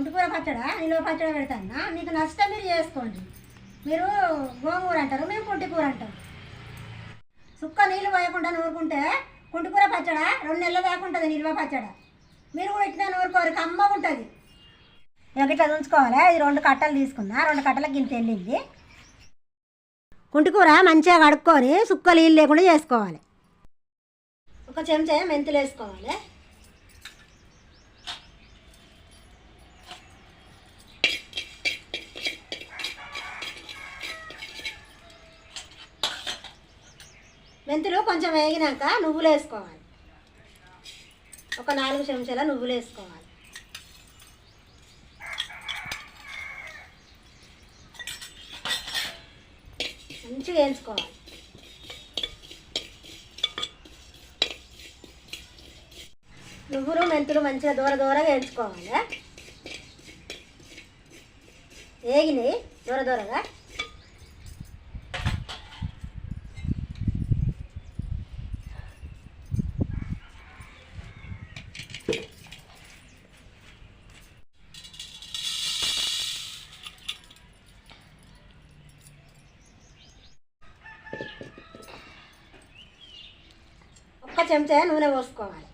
కుంటుకూర పచ్చడా? నిలువ పచ్చడా పెడతాను? మీకు నచ్చితే మీరు చేసుకోండి. మీరు గోంగూర అంటారు మేము కుంటికూర అంటాం సుక్క నీళ్ళు పోయకుండా నూరుకుంటే కుంటికూర పచ్చడా? రెండు నెలల దాకా ఉంటుంది నిల్వ పచ్చడా. మీరు కూడా ఇట్లా నూరుకోరు కమ్మ ఉంటుంది. ఇక ఇట్లా ఉంచుకోవాలి ఇది రెండు కట్టలు తీసుకున్నా రెండు కట్టలకు గింత వెళ్ళింది. కుంటికూర మంచిగా కడుక్కొని సుక్క నీళ్ళు లేకుండా చేసుకోవాలి. ఒక చెంచా మెంతులు వేసుకోవాలి. మెంతులు కొంచెం వేగినాక నువ్వులు వేసుకోవాలి. ఒక నాలుగు చెంచాల నువ్వులు వేసుకోవాలి. మంచిగా వేయించుకోవాలి. నువ్వులు మెంతులు మంచిగా దూర దూరగా వేయించుకోవాలి. వేగినాయి దూర దూరగా. చెంచా నూనె పోసుకోవాలి.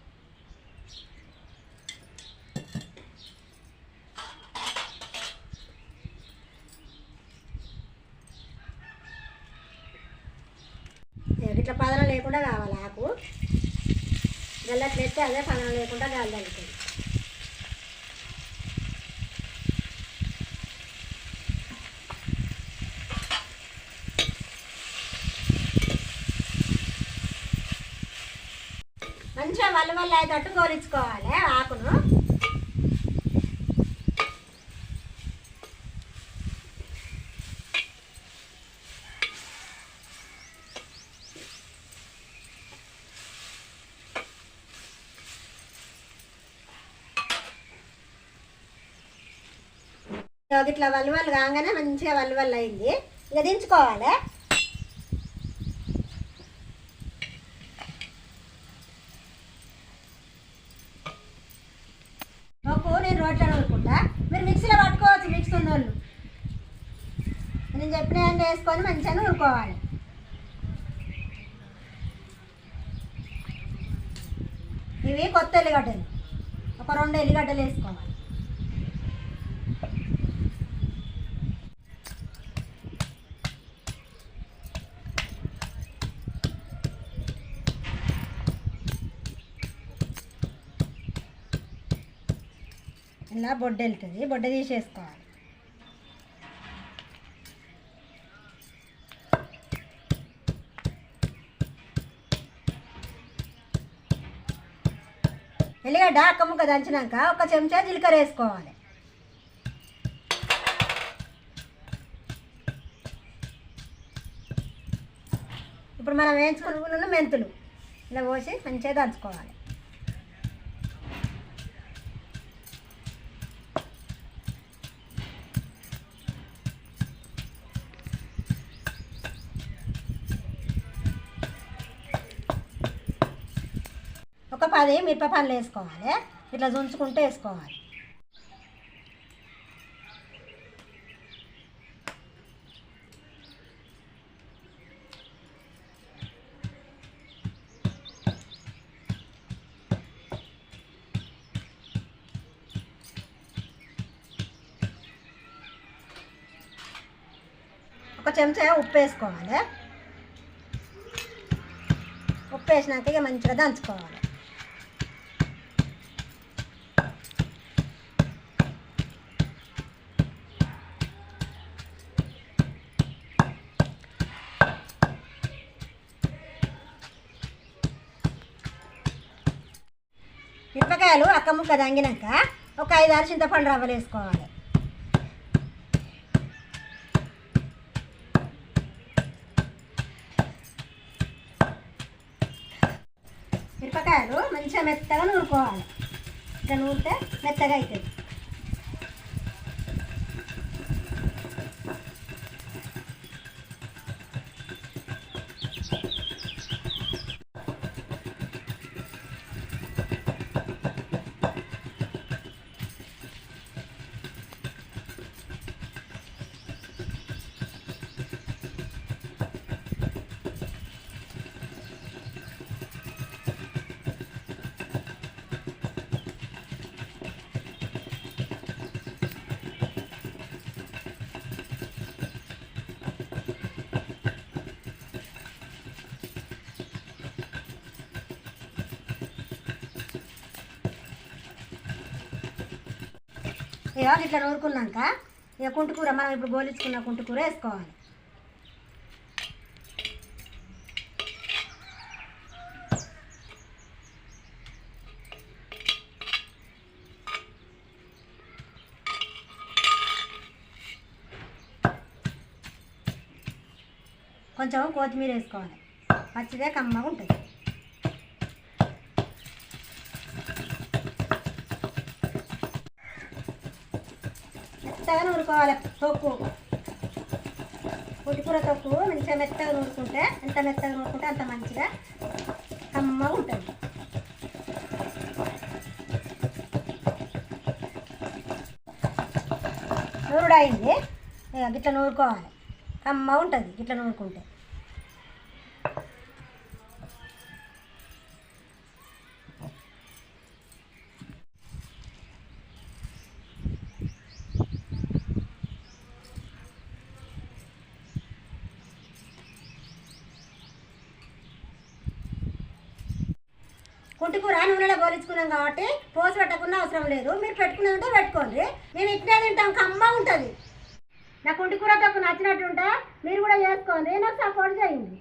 ఇట్లా పదనం లేకుండా కావాలి ఆకు. గల్లట్లెత్తే అదే పదనం లేకుండా గాలి తగ్గుతుంది. అయ్యేటట్టు గోలించుకోవాలి. ఆకును. ఇట్లా వల్ల కాగానే మంచిగా వల్ల అయింది. ఇక దించుకోవాలి మాకు నేను రోట్లో నూరుకుంటా మీరు మిక్సీలో పట్టుకోవచ్చు మిక్సీ ఉన్నోళ్ళు. నేను చెప్పిన ఏంటి వేసుకొని మంచిగా నూరుకోవాలి ఇవి కొత్త ఎల్లిగడ్డలు. ఒక రెండు ఎల్లిగడ్డలు వేసుకోవాలి. ఇలా బొడ్డ వెళ్తుంది. బొడ్డ తీసేసుకోవాలి. ఎల్లిగడ్డ అక్కముక్క దంచినాక ఒక చెంచా జీలకర్ర వేసుకోవాలి. ఇప్పుడు మనం వేయించుకున్న మెంతులు ఇలా పోసి మంచిగా దంచుకోవాలి. ఒక పది మిరప పండ్లు వేసుకోవాలి? ఇట్లా దుంచుకుంటూ వేసుకోవాలి. ఒక చెంచా ఉప్పు వేసుకోవాలి. ఉప్పు వేసినాక ఇక మంచిగా దంచుకోవాలి. మిరపకాయలు అక్క ముక్క దంగినాక ఒక ఐదు ఆరు చింతపండు రవ్వలు వేసుకోవాలి. మిరపకాయలు మంచిగా మెత్తగా నూరుకోవాలి. ఇట్లా నూరితే మెత్తగా అవుతుంది ఇక ఇట్లా నూరుకున్నాక ఇక కుంటుకూర మనం ఇప్పుడు గోలించుకున్న కుంటుకూర వేసుకోవాలి. కొంచెం కొత్తిమీర వేసుకోవాలి. పచ్చిదే కమ్మగా ఉంటుంది. మెత్తగా నూరుకోవాలి. తొక్కు పుట్టికూర తొక్కు మంచిగా మెత్తగా నూరుకుంటే ఎంత మెత్తగా నూరుకుంటే అంత మంచిగా కమ్మగా ఉంటుంది. నూరుడు అయింది. ఇక నూరుకోవాలి. కమ్మగా ఉంటుంది ఇట్లా నూరుకుంటే. కుంటికూర నూనెలో గోలించుకున్నాం కాబట్టి పోసి పెట్టకుండా అవసరం లేదు. మీరు పెట్టుకున్నదంటే పెట్టుకోండి. మేము ఇట్లే తింటాం కమ్మ ఉంటుంది. నా కుంటికూర తప్పు నచ్చినట్టుంటే మీరు కూడా చేసుకోండి. నాకు సపోర్ట్ చేయండి.